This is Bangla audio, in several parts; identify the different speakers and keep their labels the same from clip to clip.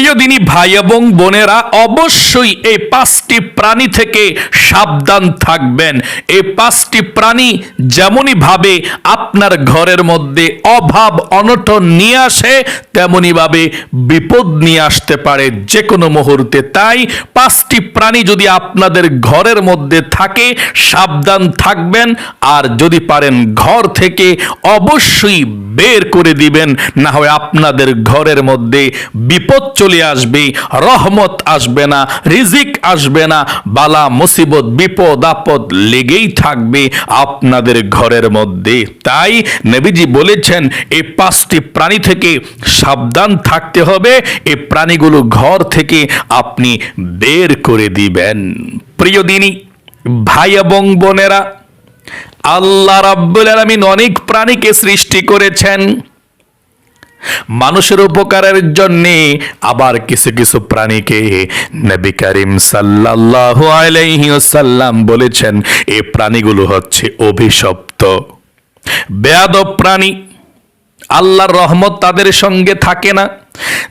Speaker 1: প্রিয় দিনী ভাই এবং বোনেরা অবশ্যই এই পাঁচটি প্রাণী থেকে সাবধান থাকবেন। এই পাঁচটি প্রাণী যেমনই ভাবে আপনার ঘরের মধ্যে অভাব, অনটন নিয়ে আসে, তেমনই ভাবে বিপদ নিয়ে আসতে পারে যে কোনো মুহূর্তে। তাই পাঁচটি প্রাণী যদি আপনাদের ঘরের মধ্যে থাকে, সাবধান থাকবেন। আর যদি পারেন ঘর থেকে, অবশ্যই বের করে দিবেন। না হয় আপনাদের ঘরের মধ্যে বিপদ চলে আসবে, রহমত আসবে না, রিজিক আসবে না, বালা, মুসিবত, বিপদ, আপদ লেগেই থাকবে আপনাদের ঘরের মধ্যে। তাই নবীজি বলেছেন এই পাঁচটি প্রাণী থেকে সাবধান থাকতে হবে এই প্রাণীগুলো ঘর থেকে আপনি বের করে দিবেন। প্রিয় দিনী, ভাই এবং বোনেরা, আল্লাহ রাব্বুল আলামিন অনেক প্রাণীকে সৃষ্টি করেছেন। মানুষের উপকারের জন্যে আবার কিছু কিছু প্রাণীকে নবী করিম সাল্লাল্লাহু আলাইহি ওয়াসাল্লাম বলেছেন এই প্রাণীগুলো হচ্ছে অভিশপ্ত। বেয়াদব প্রাণী আল্লাহর রহমত তাদের সঙ্গে থাকে না।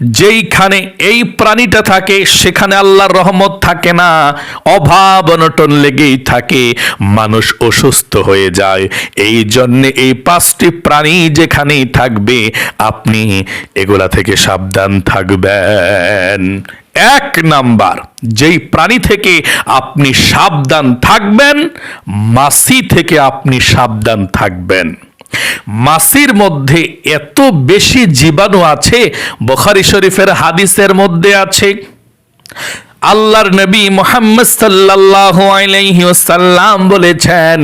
Speaker 1: যেইখানে এই প্রাণীটা থাকে, সেখানে আল্লাহর রহমত থাকে না। অভাব অনটন লেগেই থাকে। মানুষ অসুস্থ হয়ে যায়। এই জন্যে এই পাঁচটি প্রাণী যেখানেই থাকবে, আপনি এগুলা থেকে সাবধান থাকবেন। এক নাম্বার, যেই প্রাণী থেকে আপনি সাবধান থাকবেন, মাসি থেকে আপনি সাবধান থাকবেন। মাসির মধ্যে এত বেশি জীবাণু আছে, বখারি শরীফের হাদিসের মধ্যে আছে। আল্লাহর নবী মোহাম্মদ সাল্লাল্লাহু আলাইহি বলেছেন,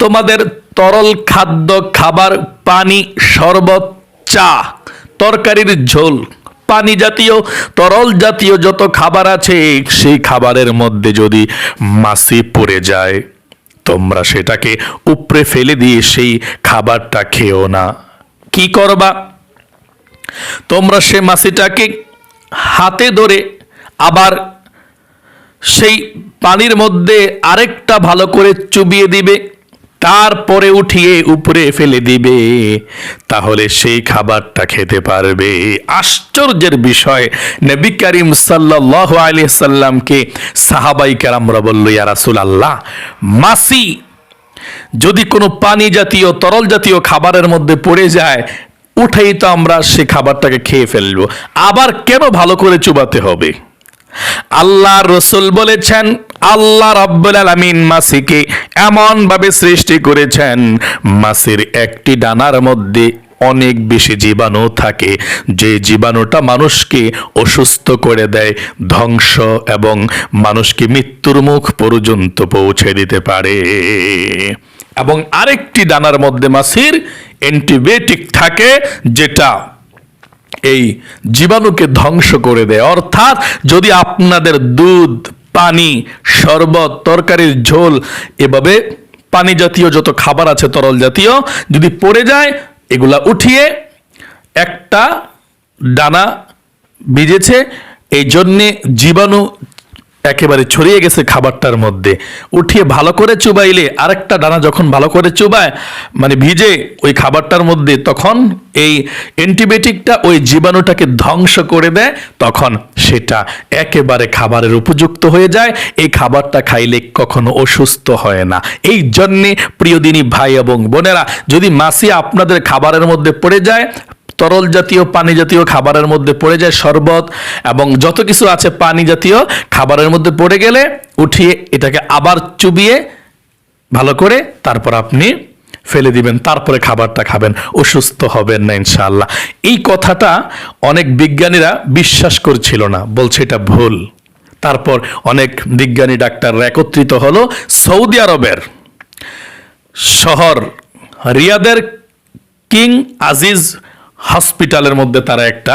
Speaker 1: তোমাদের তরল খাদ্য খাবার পানি, শরবত, চা, তরকারির ঝোল, পানি জাতীয়, তরল জাতীয় যত খাবার আছে, সেই খাবারের মধ্যে যদি মাসি পড়ে যায় তোমরা সেটাকে উপরে ফেলে দিয়ে সেই খাবারটা খেও না। কি করবা? তোমরা সে মাছিটাকে হাতে ধরে আবার সেই পানির মধ্যে আরেকটা ভালো করে চুবিয়ে দিবে। তারপরে উঠিয়ে উপরে ফেলে দিবে, তাহলে সেই খাবারটা খেতে পারবে। আশ্চর্যের বিষয়, নবী করিম সাল্লাহ আলি সাল্লামকে সাহাবাই কারামরা বলল, ইয়া রাসুল আল্লাহ মাসি, যদি কোনো পানি জাতীয় তরল জাতীয় খাবারের মধ্যে পড়ে যায়, উঠেই তো আমরা সে খাবারটাকে খেয়ে ফেলব। আবার কেন ভালো করে চুবাতে হবে? আল্লাহ রসুল বলেছেন আল্লাহ রব্বুল আলামিন মাসিকে এমন ভাবে সৃষ্টি করেছেন, মাসির একটি ডানার মধ্যে অনেক বেশি জীবাণু থাকে। যে জীবাণুটা মানুষকে অসুস্থ করে দেয়, ধ্বংস এবং মানুষকে মৃত্যুর মুখ পর্যন্ত পৌঁছে দিতে পারে। এবং আরেকটি ডানার মধ্যে মাসির অ্যান্টিবায়োটিক থাকে, যেটা এই জীবাণুকে ধ্বংস করে দেয়। অর্থাৎ যদি আপনাদের দুধ পানি, শরবত, তরকারির ঝোল, এভাবে পানি জাতীয় যত খাবার আছে, তরল জাতীয়, যদি পড়ে যায়, এগুলা উঠিয়ে একটা ডানা ভিজেছে। এই জন্যে জীবাণু একেবারে ছড়িয়ে গেছে খাবারটার মধ্যে। উঠিয়ে ভালো করে চুবাইলে আরেকটা ডানা যখন ভালো করে চুবায় মানে ভিজে ওই খাবারটার মধ্যে তখন এই অ্যান্টিবায়োটিকটা ওই জীবাণুটাকে ধ্বংস করে দেয়, তখন সেটা একেবারে খাবারের উপযুক্ত হয়ে যায়। এই খাবারটা খাইলে কখনো অসুস্থ হয় না। এই জন্যে প্রিয়দিনী ভাই এবং বোনেরা, যদি মাসি আপনাদের খাবারের মধ্যে পড়ে যায় তরল জাতীয়, পানি জাতীয় খাবারের মধ্যে পড়ে যায় শরবত এবং যত কিছু আছে পানি জাতীয় খাবারের মধ্যে পড়ে গেলে উঠিয়ে এটাকে আবার চুবিয়ে ভালো করে তারপর আপনি ফেলে দিবেন, তারপরে খাবারটা খাবেন, অসুস্থ হবেন না ইনশাআল্লাহ। এই কথাটা অনেক বিজ্ঞানীরা বিশ্বাস করছিল না, বলছে এটা ভুল। তারপর অনেক বিজ্ঞানী ডাক্তাররা একত্রিত হলো সৌদি আরবের শহর রিয়াদের কিং আজিজ হসপিটালের মধ্যে তারা একটা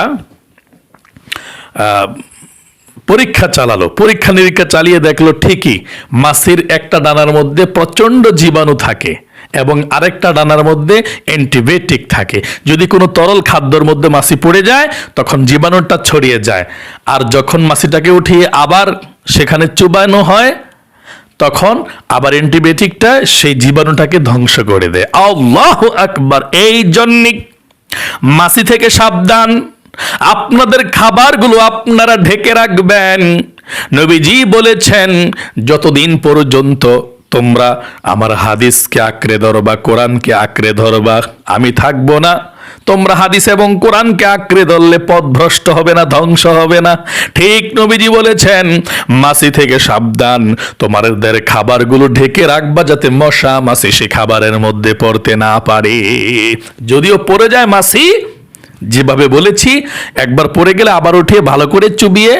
Speaker 1: পরীক্ষা চালালো। পরীক্ষা নিরীক্ষা চালিয়ে দেখল ঠিকই মাসির একটা ডানার মধ্যে প্রচণ্ড জীবাণু থাকে এবং আরেকটা ডানার মধ্যে অ্যান্টিবায়োটিক থাকে। যদি কোনো তরল খাদ্যর মধ্যে মাছি পড়ে যায়, তখন জীবাণুটা ছড়িয়ে যায়। আর যখন মাছিটাকে উঠিয়ে আবার সেখানে চুবানো হয়, তখন আবার অ্যান্টিবায়োটিকটা সেই জীবাণুটাকে ধ্বংস করে দেয়। আল্লাহ আকবার! এই জন্যে মাছি থেকে সাবধান। আপনাদের খাবারগুলো আপনারা ঢেকে রাখবেন। নবীজি বলেছেন, যতদিন পর্যন্ত তোমরা আমার হাদিসকে আঁকড়ে ধরবা, কোরআনকে আঁকড়ে ধরবা, আমি থাকব না। তোমরা হাদিস এবং কোরআনকে আঁকড়ে ধরলে পথভ্রষ্ট হবে না, ধ্বংস হবে না। ঠিক নবীজি বলেছেন মাসি থেকে সাবধান তোমাদের খাবারগুলো ঢেকে রাখবা যাতে মশা মাসি সে খাবারের মধ্যে পড়তে না পারে। যদিও পড়ে যায় মাসি যেভাবে বলেছি, একবার পড়ে গেলে আবার উঠিয়ে ভালো করে চুবিয়ে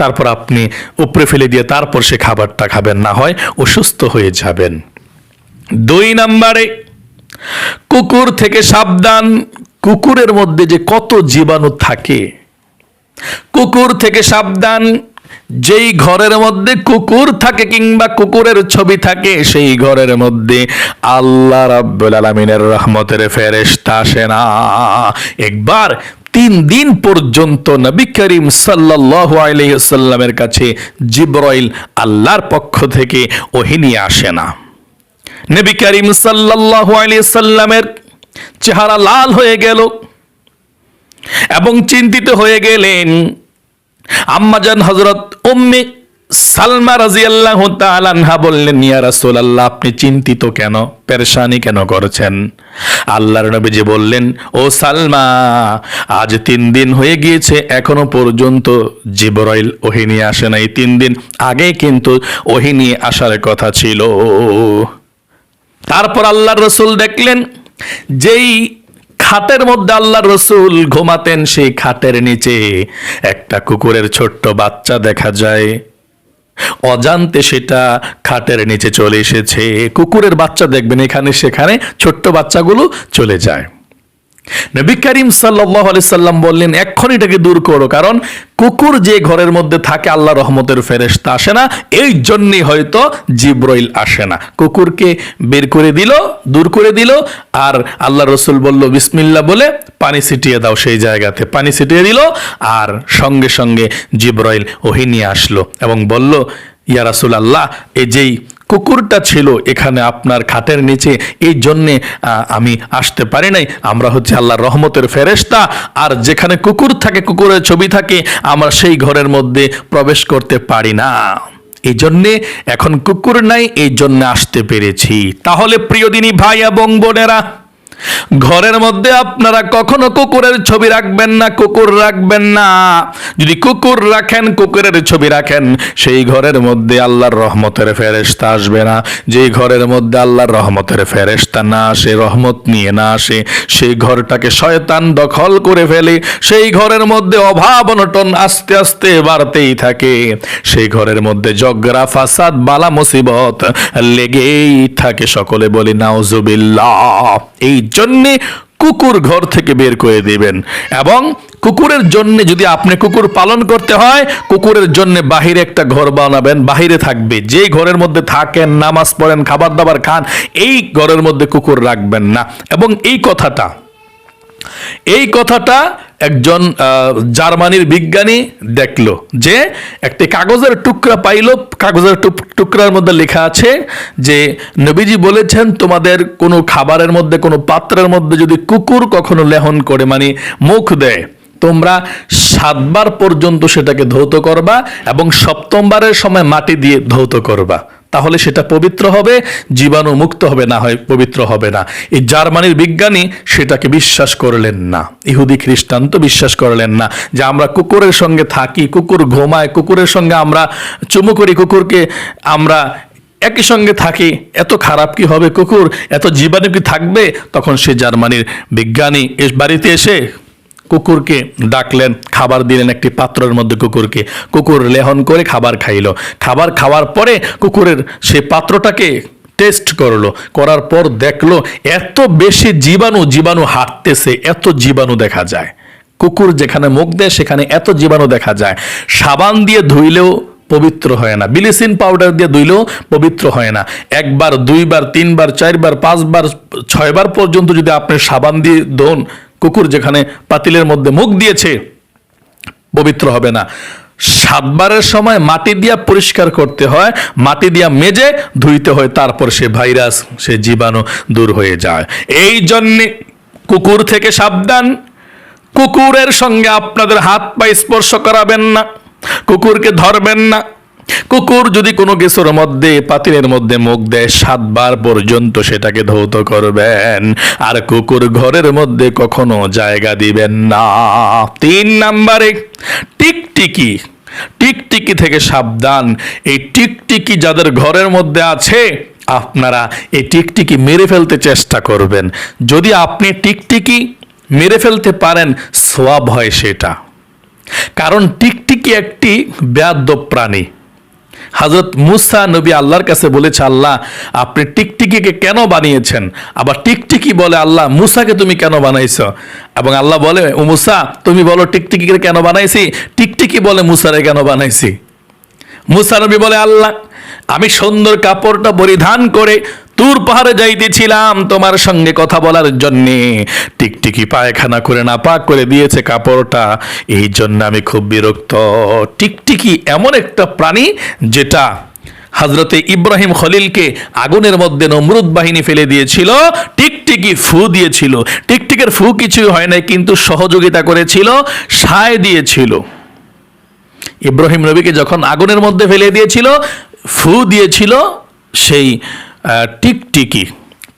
Speaker 1: তারপর আপনি উপরে ফেলে দিয়ে তারপর সে খাবারটা খাবেন, না হয় অসুস্থ হয়ে যাবেন। দুই নম্বরে কুকুর থেকে সাবধান। কুকুরের মধ্যে যে কত জীবাণু থাকে, কুকুর থেকে সাবধান। যেই ঘরের মধ্যে কুকুর থাকে কিংবা কুকুরের ছবি থাকে, সেই ঘরের মধ্যে আল্লাহ রাব্বুল আলামিনের রহমতের ফেরেশতা আসে না। একবার তিন দিন পর্যন্ত নবী করিম সাল্লাল্লাহু আলাইহি কাছে জিব্রাইল আল্লাহর পক্ষ থেকে ওহী নিয়ে আসে না। নবী করিম সাল্লাল্লাহু আলাইহি সাল্লামের চেহারা লাল হয়ে গেল এবং চিন্তিত হয়ে গেলেন আম্মাজান হজরত উম্মে সালমা রাজিয়াল্লাহু আনহা বললেন, ইয়া রাসূলুল্লাহ, আপনি চিন্তিত কেন? পেরেশানি কেন করছেন? আল্লাহর নবী যে বললেন, ও সালমা, আজ তিন দিন হয়ে গিয়েছে, এখনও পর্যন্ত জিবরাইল ওহি নিয়ে আসে নাই। তিন দিন আগে কিন্তু ওহি নিয়ে আসার কথা ছিল। তারপর আল্লাহর রসুল দেখলেন, যেই খাটের মধ্যে আল্লাহর রসুল ঘুমাতেন সেই খাটের নিচে একটা কুকুরের ছোট্ট বাচ্চা দেখা যায়। অজান্তে সেটা খাটের নিচে চলে এসেছে। কুকুরের বাচ্চা দেখবেন এখানে, সেখানে ছোট্ট বাচ্চাগুলো চলে যায়। নবী করিম সাল্লাহ সাল্লাম বললেন, এক্ষুনি এটাকে দূর করো, কারণ কুকুর যে ঘরের মধ্যে থাকে আল্লাহ রহমতের ফেরেশতা আসে না, এই জন্যই হয়তো জিব্রইল আসে না। কুকুরকে বের করে দিল, দূর করে দিল, আর আল্লাহ রসুল বলল বিসমিল্লা বলে পানি ছিটিয়ে দাও সেই জায়গাতে। পানি ছিটিয়ে দিল, আর সঙ্গে সঙ্গে জিব্রইল ওহি নিয়ে আসলো এবং বলল, ইয়া রাসুল আল্লাহ এই যেই কুকুরটা ছিল এখানে আপনার খাটের নিচে। এই জন্যে আমি আসতে পারি নাই। আমরা হচ্ছে আল্লাহর রহমতের ফেরেস্তা আর যেখানে কুকুর থাকে, কুকুরের ছবি থাকে, আমরা সেই ঘরের মধ্যে প্রবেশ করতে পারি না। এই জন্যে এখন কুকুর নাই, এই জন্য আসতে পেরেছি। তাহলে প্রিয়দিনী ভাই এবং বোনেরা ঘরের মধ্যে আপনারা কখনো কুকুরের ছবি রাখবেন না, কুকুর রাখবেন না। যদি কুকুর রাখেন, কুকুরের ছবি রাখেন, সেই ঘরের মধ্যে আল্লাহর রহমতের ফেরেশতা আসবে না। যেই ঘরের মধ্যে আল্লাহর রহমতের ফেরেশতা না আসে, রহমত নিয়ে না আসে, সেই ঘরটাকে শয়তান দখল করে ফেলে। সেই ঘরের মধ্যে অভাব অনটন আস্তে আস্তে বাড়তেই থাকে। সেই ঘরের মধ্যে জগরা ফাসাদ, বালা, মুসিবত লেগেই থাকে। সকলে বলি, নাউজুবিল্লাহ। এই জন্যে কুকুর ঘর থেকে বের করে দেবেন। এবং কুকুরের জন্য যদি আপনি কুকুর পালন করতে হয়, কুকুরের জন্য বাহিরে একটা ঘর বানাবেন, বাহিরে থাকবে। যে ঘরের মধ্যে থাকেন, নামাজ পড়েন খাবার দাবার খান, এই ঘরের মধ্যে কুকুর রাখবেন না। এবং এই কথাটা এই কথাটা একজন জার্মানির বিজ্ঞানী দেখল যে একটি কাগজের টুকরা পাইল। কাগজের টুক- টুকরার মধ্যে লেখা আছে যে, নবীজি বলেছেন, তোমাদের কোনো খাবারের মধ্যে, কোনো পাত্রের মধ্যে যদি কুকুর কখনো লেহন করে মানে মুখ দেয়, তোমরা সাতবার পর্যন্ত সেটাকে ধৌত করবা এবং সপ্তমবারের সময় মাটি দিয়ে ধৌত করবা। তাহলে সেটা পবিত্র হবে, জীবাণু মুক্ত হবে, না হয় পবিত্র হবে না। এই জার্মানির বিজ্ঞানী সেটাকে বিশ্বাস করলেন না। ইহুদি খ্রিস্টান তো বিশ্বাস করলেন না যে আমরা কুকুরের সঙ্গে থাকি, কুকুর ঘুমায়, কুকুরের সঙ্গে আমরা চুমু করি, কুকুরকে আমরা একই সঙ্গে থাকি, এত খারাপ কি হবে কুকুর? এত জীবাণু কি থাকবে? তখন সে জার্মানির বিজ্ঞানী বাড়িতে এসে কুকুরকে ডাকলেন, খাবার দিলেন একটি পাত্রের মধ্যে কুকুরকে। কুকুর লেহন করে খাবার খাইলো। খাবার খাওয়ার পরে কুকুরের সে পাত্রটাকে টেস্ট করল। করার পর দেখল, এত বেশি জীবাণু জীবাণু হাঁটতেছে, এত জীবাণু দেখা যায়। কুকুর যেখানে মুখ দেয়, সেখানে এত জীবাণু দেখা যায়। সাবান দিয়ে ধুইলেও পবিত্র হয় না। বিলিসিন পাউডার দিয়ে ধুইলেও পবিত্র হয় না। একবার, দুইবার, তিনবার, চারবার, পাঁচবার, ছয়বার পর্যন্ত যদি আপনি সাবান দিয়ে ধোন কুকুর যেখানে পাতিলের মধ্যে মুখ দিয়েছে, পবিত্র হবে না। সাতবারের সময় মাটি দিয়া পরিষ্কার করতে হয়, মাটি দিয়া মেজে ধুইতে হয়, তারপর সে ভাইরাস, সে জীবাণু দূর হয়ে যায়। এই জন্যে কুকুর থেকে সাবধান। কুকুরের সঙ্গে আপনাদের হাত পা স্পর্শ করাবেন না। কুকুরকে ধরবেন না। কুকুর যদি কোনো কিছুর মধ্যে পাতিলের মধ্যে মুখ দেয়, সাতবার পর্যন্ত সেটাকে ধৌত করবেন। আর কুকুর ঘরের মধ্যে কখনো জায়গা দিবেন না। তিন নাম্বারে, টিকটিকি। টিকটিকি থেকে সাবধান। এই টিকটিকি যাদের ঘরের মধ্যে আছে, আপনারা এই টিকটিকি মেরে ফেলতে চেষ্টা করবেন। যদি আপনি টিকটিকি মেরে ফেলতে পারেন, সোয়াব হয় সেটা। কারণ টিকটিকি একটি ব্যাদ্য প্রাণী। হজরত মুসা নবী আল্লাহর কাছে বলেছে, আল্লাহ, আপনি টিকটিকিকে কেন বানিয়েছেন? আবার টিকটিকি বলে, আল্লাহ, মুসাকে তুমি কেন বানাইছ? এবং আল্লাহ বলে, ও মুসা, তুমি বলো টিকটিকিকে কেন বানাইছি? টিকটিকি বলে মুসারে কেন বানাইছি? মুসা নবী বলে, আল্লাহ, আমি সুন্দর কাপড়টা পরিধান করে তুর পাহাড়ে যাইতেছিলাম তোমার সঙ্গে কথা বলার জন্যে। টিকটিকি পায়খানা করে না পাক করে দিয়েছে কাপড়টা, এই জন্য আমি খুব বিরক্ত। টিকটিকি এমন একটা প্রাণী যেটা হজরতে ইব্রাহিম খলিলকে আগুনের মধ্যে নমরুদ বাহিনী ফেলে দিয়েছিল, টিকটিকি ফু দিয়েছিল। টিকটিকের ফু কিছুই হয় নাই, কিন্তু সহযোগিতা করেছিল, সায় দিয়েছিল। ইব্রাহিম নবীকে যখন আগুনের মধ্যে ফেলে দিয়েছিল, ফু দিয়েছিল, সেই টিকটিকি।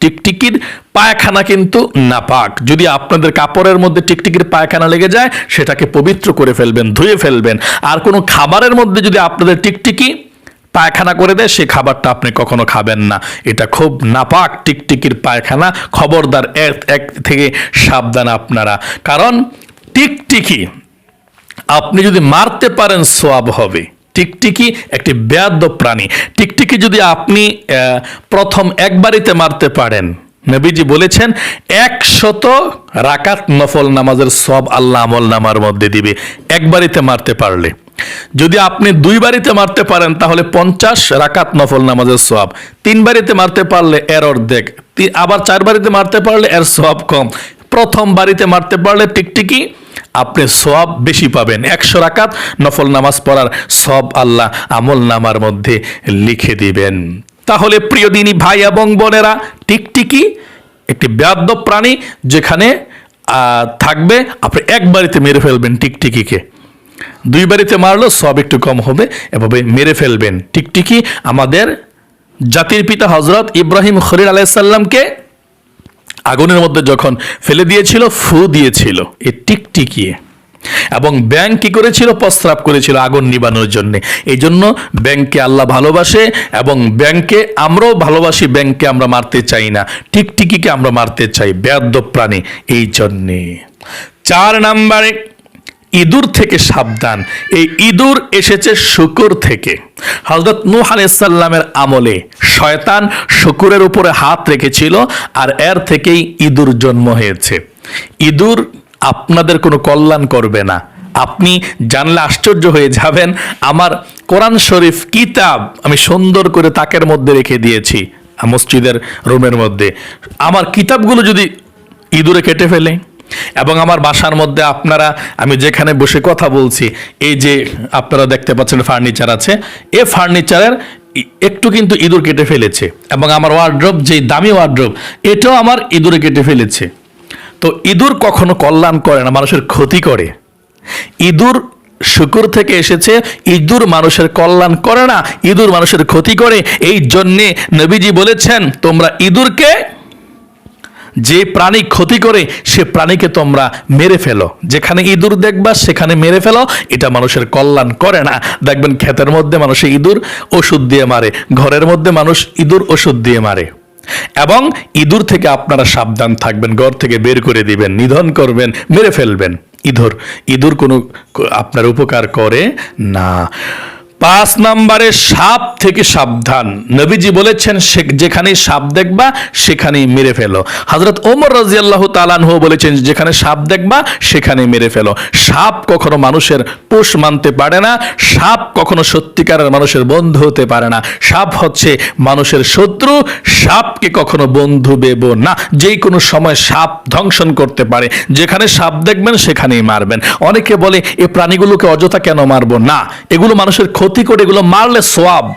Speaker 1: টিকটিকির পায়খানা কিন্তু নাপাক। যদি আপনাদের কাপড়ের মধ্যে টিকটিকির পায়খানা লেগে যায়, সেটাকে পবিত্র করে ফেলবেন, ধুয়ে ফেলবেন। আর কোনো খাবারের মধ্যে যদি আপনাদের টিকটিকি পায়খানা করে দেয় সেই খাবারটা আপনি কখনো খাবেন না। এটা খুব নাপাক টিকটিকির পায়খানা। খবরদার এক এক থেকে সাবধান আপনারা। কারণ টিকটিকি, আপনি যদি মারতে পারেন, সোয়াব হবে। টিকটিকি একটি ব্যাদ্য প্রাণী। টিকটিকি যদি আপনি প্রথম একবারিতে মারতে পারেন, নবীজি বলেছেন, একশত রাকাত নফল নামাজের সব আল্লাহ আমল নামার মধ্যে দিবে, একবারিতে মারতে পারলে। যদি আপনি দুই বাড়িতে মারতে পারেন, তাহলে পঞ্চাশ রাকাত নফল নামাজের সব তিন বাড়িতে মারতে পারলে এর অর্ধেক। আবার চার বাড়িতে মারতে পারলে এর সব কম। প্রথম বাড়িতে মারতে পারলে টিকটিকি আপনি সব বেশি পাবেন। একশো রাকাত নফল নামাজ পড়ার সব আল্লাহ আমল নামার মধ্যে লিখে দিবেন। তাহলে প্রিয় দিনী ভাই এবং বোনেরা টিকটিকি একটি ব্যাদ্য প্রাণী যেখানে থাকবে, আপনি এক বাড়িতে মেরে ফেলবেন টিকটিকিকে দুই বাড়িতে মারলো সব একটু কম হবে, এভাবে মেরে ফেলবেন। টিকটিকি আমাদের জাতির পিতা হজরত ইব্রাহিম খলিল আলাইসাল্লামকে আগুনের মধ্যে যখন ফেলে দিয়েছিল, ফু দিয়েছিল, এ টিকটিকিয়ে। এবং ব্যাংক কি করেছিল? প্রস্রাব করেছিল আগুন নিবানোর জন্য। এই জন্য ব্যাংকে আল্লাহ ভালোবাসে এবং ব্যাংকে আমরাও ভালোবাসি ব্যাংকে আমরা মারতে চাই না। টিকটিকিকে আমরা মারতে চাই ব্যাদ্য প্রাণী, এই জন্যে। চার নাম্বারে ইঁদুর থেকে সাবধান। এই ইঁদুর এসেছে শুকুর থেকে। হজরত নূহ আলাইসাল্লামের আমলে শয়তান শুকুরের উপরে হাত রেখেছিল আর এর থেকেই ইঁদুর জন্ম হয়েছে। ইঁদুর আপনাদের কোনো কল্যাণ করবে না। আপনি জানলে আশ্চর্য হয়ে যাবেন, আমার কোরআন শরীফ কিতাব আমি সুন্দর করে তাকের মধ্যে রেখে দিয়েছি, মসজিদের রুমের মধ্যে। আমার কিতাবগুলো যদি ইঁদুরে কেটে ফেলে এবং আমার বাসার মধ্যে আপনারা, আমি যেখানে বসে কথা বলছি, এই যে আপনারা দেখতে পাচ্ছেন ফার্নিচার আছে, এ ফার্নিচারের একটু কিন্তু ইঁদুর কেটে ফেলেছে। এবং আমার ওয়ার্ড্রোব যেই দামি ওয়ার্ড্রোব এটাও আমার ইঁদুরে কেটে ফেলেছে। তো ইঁদুর কখনো কল্যাণ করে না, মানুষের ক্ষতি করে। ইঁদুর শুকুর থেকে এসেছে, ইঁদুর মানুষের কল্যাণ করে না, ইঁদুর মানুষের ক্ষতি করে। এই জন্যে নবীজি বলেছেন, তোমরা ইঁদুরকে যে প্রাণী ক্ষতি করে, সে প্রাণীকে তোমরা মেরে ফেলো। যেখানে ইঁদুর দেখবা, সেখানে মেরে ফেলো। এটা মানুষের কল্যাণ করে না। দেখবেন ক্ষেতের মধ্যে মানুষ ইঁদুর ওষুধ দিয়ে মারে। ঘরের মধ্যে মানুষ ইঁদুর ওষুধ দিয়ে মারে। এবং ইঁদুর থেকে আপনারা সাবধান থাকবেন, ঘর থেকে বের করে দিবেন, নিধন করবেন, মেরে ফেলবেন। ইঁদুর ইঁদুর কোনো আপনার উপকার করে না। পাঁচ নম্বরে সাপ থেকে সাবধান। নবীজি বলেছেন, সে- যেখানে সাপ দেখবা, সেখানেই মেরে ফেলো। হজরত ওমর রাজিয়াল্লাহ তালানহ বলেছেন, যেখানে সাপ দেখবা সেখানে মেরে ফেলো। সাপ কখনো মানুষের পোষ মানতে পারে না, সাপ কখনো সত্যিকারের মানুষের বন্ধু হতে পারে না। সাপ হচ্ছে মানুষের শত্রু, সাপকে কখনো বন্ধু বেব না। যেই কোনো সময় সাপ ধ্বংসন করতে পারে, যেখানে সাপ দেখবেন, সেখানেই মারবেন। অনেকে বলে, এ প্রাণীগুলোকে অযথা কেন মারবো? না, এগুলো মানুষের ক্ষতি করে এগুলো মারলে সোয়াব।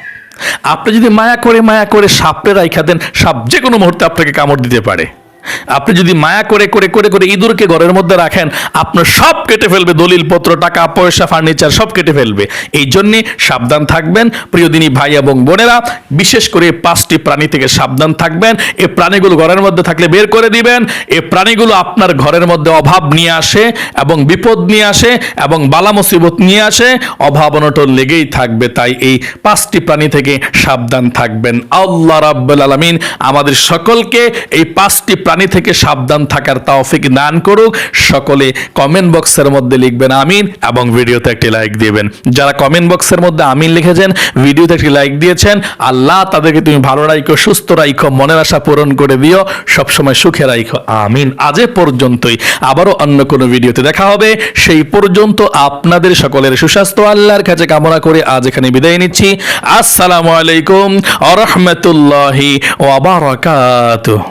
Speaker 1: আপনি যদি মায়া করে মায়া করে সাপে রাইখা দেন, সাপ যে কোনো মুহূর্তে আপনাকে কামড় দিতে পারে। আপনি যদি মায়া করে করে করে করে ইঁদুরকে ঘরের মধ্যে রাখেন, আপনার সব কেটে ফেলবে দলিল পত্র টাকা, পয়সা ফার্নিচার সব কেটে ফেলবে। এই জন্যে সাবধান থাকবেন, প্রিয় দিনী ভাই এবং বোনেরা, বিশেষ করে পাঁচটি প্রাণী থেকে সাবধান থাকবেন এই প্রাণীগুলো ঘরের মধ্যে থাকলে বের করে দিবেন এই প্রাণীগুলো আপনার ঘরের মধ্যে অভাব নিয়ে আসে এবং বিপদ নিয়ে আসে এবং বালা মুসিবত নিয়ে আসে, অভাব অনটন লেগেই থাকবে। তাই এই পাঁচটি প্রাণী থেকে সাবধান থাকবেন। আল্লাহ রাব্বুল আলামিন আমাদের সকলকে এই পাঁচটি প্রাণী থেকে সাবধান থাকার তৌফিক দান করুক। সকলে কমেন্ট বক্সের মধ্যে লিখবেন আমিন এবং ভিডিওতে একটি লাইক দিবেন। যারা কমেন্ট বক্সের মধ্যে আমিন লিখেছেন, ভিডিওতে একটি লাইক দিয়েছেন, আল্লাহ তাদেরকে তুমি ভালো রাখো সুস্থ রাখো মনের আশা পূরণ করে দিও। সবসময় সুখে রাখো আমিন। আজ পর্যন্তই। আবারও অন্য কোনো ভিডিওতে দেখা হবে। সেই পর্যন্ত আপনাদের সকলের সুস্বাস্থ্য, আল্লাহর কাছে কামনা করে আজ এখানে বিদায় নিচ্ছি। আসসালামু আলাইকুম আ রহমতুল্লাহি ওয়া বারাকাতুহু।